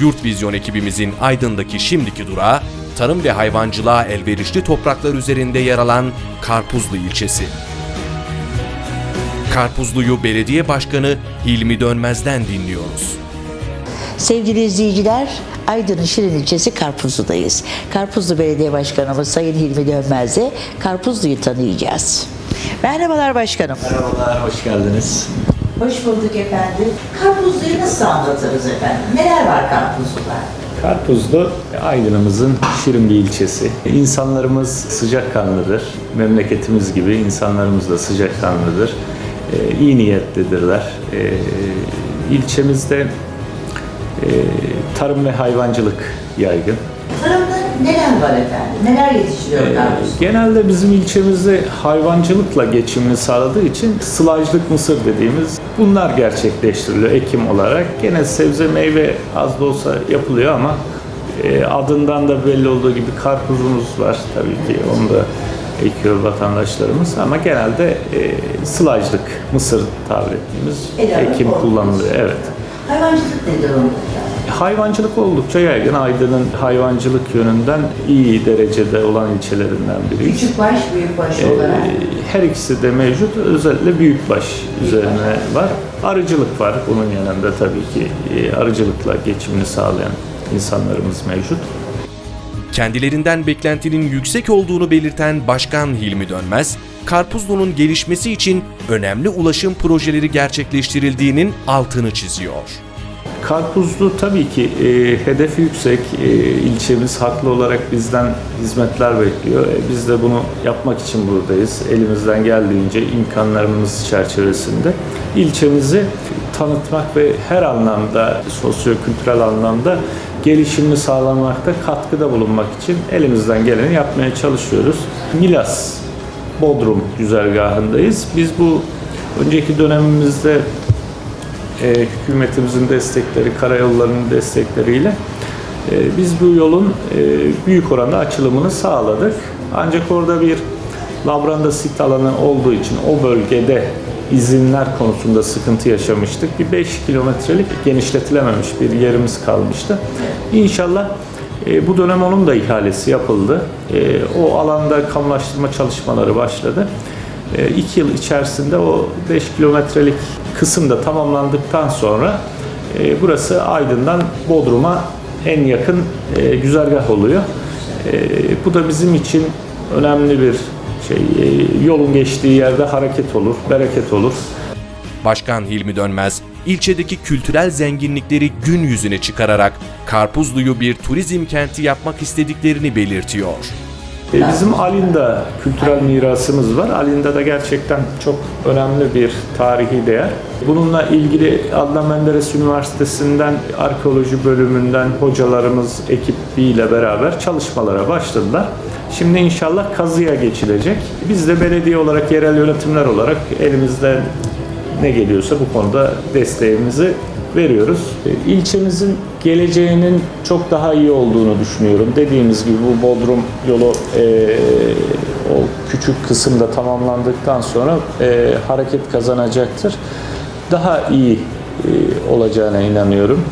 Yurt Vizyon ekibimizin Aydın'daki şimdiki durağı, tarım ve hayvancılığa elverişli topraklar üzerinde yer alan Karpuzlu ilçesi. Karpuzlu'yu belediye başkanı Hilmi Dönmez'den dinliyoruz. Sevgili izleyiciler, Aydın'ın Şirin ilçesi Karpuzlu'dayız. Karpuzlu Belediye Başkanımız Sayın Hilmi Dönmez'le Karpuzlu'yu tanıyacağız. Merhabalar başkanım. Merhabalar, hoş geldiniz. Hoş bulduk efendim. Karpuzlu'yu nasıl anlatırız efendim? Neler var Karpuzlu'da? Karpuzlu, Aydın'ımızın şirin bir ilçesi. İnsanlarımız sıcakkanlıdır. Memleketimiz gibi insanlarımız da sıcakkanlıdır. Ee, iyi niyetlidirler. Ee, ilçemizde e, tarım ve hayvancılık yaygın. Neler var efendim? Neler yetiştiriyor Ee? Genelde bizim ilçemizde hayvancılıkla geçimini sağladığı için sılajlık mısır dediğimiz bunlar gerçekleştiriliyor ekim olarak. Gene sebze meyve az da olsa yapılıyor ama e, adından da belli olduğu gibi karpuzumuz var tabii ki onu da ekiyor vatandaşlarımız ama genelde e, sılajlık mısır tabir ettiğimiz Helal ekim olsun. kullanılıyor. Evet. Hayvancılık nedir onun? Hayvancılık oldukça yaygın. Aydın'ın hayvancılık yönünden iyi derecede olan ilçelerinden biri. Küçük baş, büyük baş Ee, olarak. her ikisi de mevcut. Özellikle büyükbaş üzerine var. Arıcılık var bunun yanında tabii ki. e, Arıcılıkla geçimini sağlayan insanlarımız mevcut. Kendilerinden beklentinin yüksek olduğunu belirten Başkan Hilmi Dönmez, Karpuzlu'nun gelişmesi için önemli ulaşım projeleri gerçekleştirildiğinin altını çiziyor. Karpuzlu tabii ki e, hedefi yüksek. E, ilçemiz haklı olarak bizden hizmetler bekliyor. E, biz de bunu yapmak için buradayız. Elimizden geldiğince imkanlarımız çerçevesinde ilçemizi tanıtmak ve her anlamda sosyo-kültürel anlamda gelişimini sağlamakta katkıda bulunmak için elimizden geleni yapmaya çalışıyoruz. Milas Bodrum güzergahındayız. Biz bu önceki dönemimizde e, hükümetimizin destekleri, karayollarının destekleriyle e, biz bu yolun e, büyük oranda açılımını sağladık. Ancak orada bir labranda sit alanı olduğu için o bölgede izinler konusunda sıkıntı yaşamıştık. Bir 5 kilometrelik genişletilememiş bir yerimiz kalmıştı. İnşallah e, bu dönem onun da ihalesi yapıldı. E, o alanda kamulaştırma çalışmaları başladı. 2 yıl içerisinde o 5 kilometrelik kısım da tamamlandıktan sonra e, burası Aydın'dan Bodrum'a en yakın e, güzergah oluyor. E, bu da bizim için önemli bir şey. Yolun geçtiği yerde hareket olur, bereket olur. Başkan Hilmi Dönmez, ilçedeki kültürel zenginlikleri gün yüzüne çıkararak Karpuzlu'yu bir turizm kenti yapmak istediklerini belirtiyor. E, Bizim Alinda kültürel mirasımız var. Alinda da gerçekten çok önemli bir tarihi değer. Bununla ilgili Adnan Menderes Üniversitesi'nden arkeoloji bölümünden hocalarımız ekibiyle beraber çalışmalara başladılar. Şimdi inşallah kazıya geçilecek. Biz de belediye olarak, yerel yönetimler olarak elimizden ne geliyorsa bu konuda desteğimizi veriyoruz. E, İlçemizin geleceğinin çok daha iyi olduğunu düşünüyorum. Dediğimiz gibi bu Bodrum yolu e, o küçük kısımda tamamlandıktan sonra e, hareket kazanacaktır. Daha iyi e, olacağına inanıyorum.